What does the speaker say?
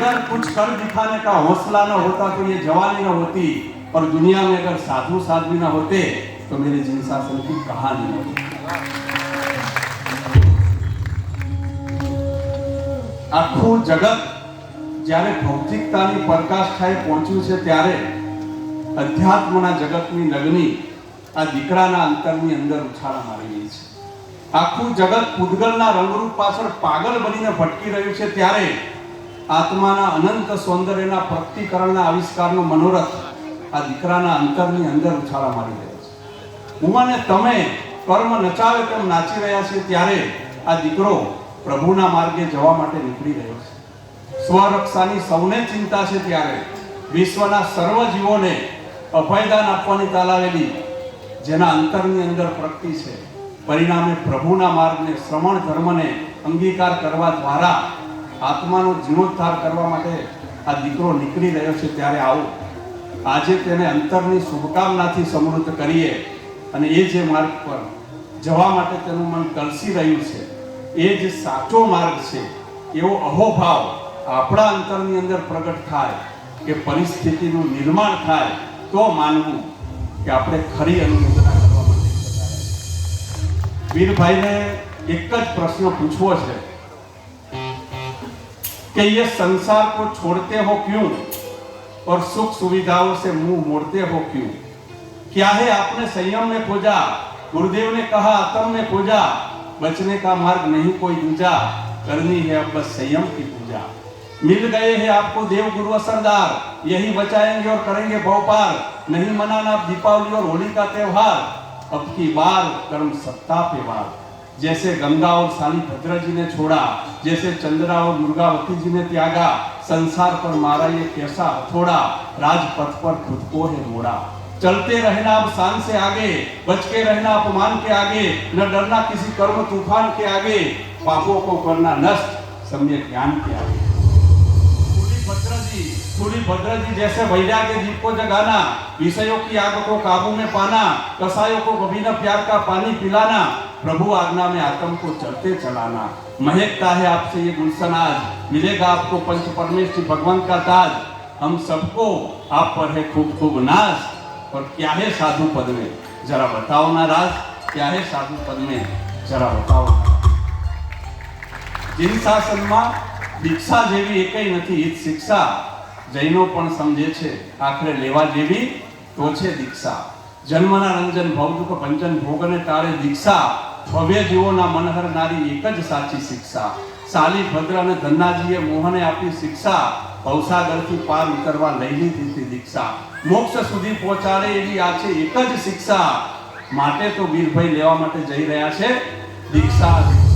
अगर कुछ कर दिखाने का हौसला न होता तो ये जवानी न होती और दुनिया में अगर साधु साध्वी न होते तो मेरे जिन शासन की कहानी न होती આખું જગત જ્યારે ભૌતિકતાની પરાકાષ્ઠાએ પહોંચ્યું છે ત્યારે અધ્યાત્મના જગતની લગ્ની આ દીકરાના અંતરની અંદર ઉછાળા મારી રહી છે આખું જગત પૂતગલના રંગરૂપ પાછળ પાગલ બનીને ભટકી રહ્યું છે ત્યારે આત્માના અનંત સૌંદર્યના પ્રગટીકરણના આવિષ્કારનો મનોરથ આ દીકરાના અંતરની અંદર ઉછાળા મારી રહ્યો છે. ઉમાને તમે કર્મ નચાવે તેમ નાચી રહ્યા છે ત્યારે આ દીકરો પ્રભુના માર્ગે જવા માટે નીકળી રહ્યો છે. સ્વરક્ષાની સૌને ચિંતા છે ત્યારે વિશ્વના સર્વ જીવોને અભયદાન આપવાની તાલાવેલી જેના અંતરની અંદર પ્રગતિ છે, પરિણામે પ્રભુના માર્ગને શ્રવણ ધર્મને અંગીકાર કરવા દ્વારા આત્માનો જીર્ણોદ્ધાર કરવા માટે આ દીકરો નીકળી રહ્યો છે ત્યારે આવો આજે તેને અંતરની શુભકામનાથી સમૃદ્ધ કરીએ અને એ જે માર્ગ પર જવા માટે તેનું મન કલસી રહ્યું છે, એ જ સાચો માર્ગ છે, એવો અહોભાવ આપણા અંતરની અંદર પ્રગટ થાય કે પરિસ્થિતિનું નિર્માણ થાય તો માનવું કે આપણે ખરી અનુમોદના કરવા માટે. વીરભાઈને એક જ પ્રશ્ન પૂછવો છે कि ये संसार को छोड़ते हो क्यों? और सुख सुविधाओं से मुँह मोड़ते हो क्यों? क्या है आपने संयम में खोजा गुरुदेव ने कहा आत्म में खोजा बचने का मार्ग नहीं कोई दूजा। करनी है अब बस संयम की पूजा। मिल गए हैं आपको देव गुरु असरदार। यही बचाएँगे और करेंगे भवपार नहीं मनाना दीपावली और होली का त्योहार। अब की बार कर्म सत्ता पे वार जैसे गंगा और साली भद्र जी ने छोड़ा जैसे चंद्रा और दुर्गावती जी ने त्यागा संसार पर मारा ये कैसा हथौड़ा राजपथ पर खुद को है मोड़ा चलते रहना अब शान से आगे बच के रहना अपमान के आगे न डरना किसी कर्म तूफान के आगे पापों को करना नष्ट सम्यक ज्ञान के आगे थोड़ी भद्र जी, थोड़ी भद्र जी जैसे भैया के जीव को जगाना, विषयों की आग को काबू में पाना, कसायों को कभी न प्यार का पानी पिलाना, प्रभु आज्ञा में आत्म को चलते चलाना। महकता है आपसे ये गुलशन आज, मिलेगा आपको पंच परमेश्वर भगवान का ताज हम सबको, आप पर है खूब खूब नाश। और क्या है साधु पद में? जरा बताओ ना राज क्या है साधु पद में? जरा बताओ। जिन सा में દીક્ષા જેવી એકેય નથી હિત શિક્ષા જૈનો પણ સમજે છે. આખરે લેવા જેવી તો છે દીક્ષા. જન્મના રંજન ભૌતિક પંચન ભોગને ટાળે દીક્ષા. ભવ્ય જીવોના મનહર નારી એક જ સાચી શિક્ષા. સાલી, ભદ્ર અને ધન્નાજીએ મોહને આપી શિક્ષા. ભવસાગરથી પાર ઉતરવા લઈ લીધી હતી દીક્ષા. મોક્ષ સુધી પહોંચાડે એવી આ છે એક જ શિક્ષા. માટે તો વીરભાઈ લેવા માટે જઈ રહ્યા છે. દીક્ષા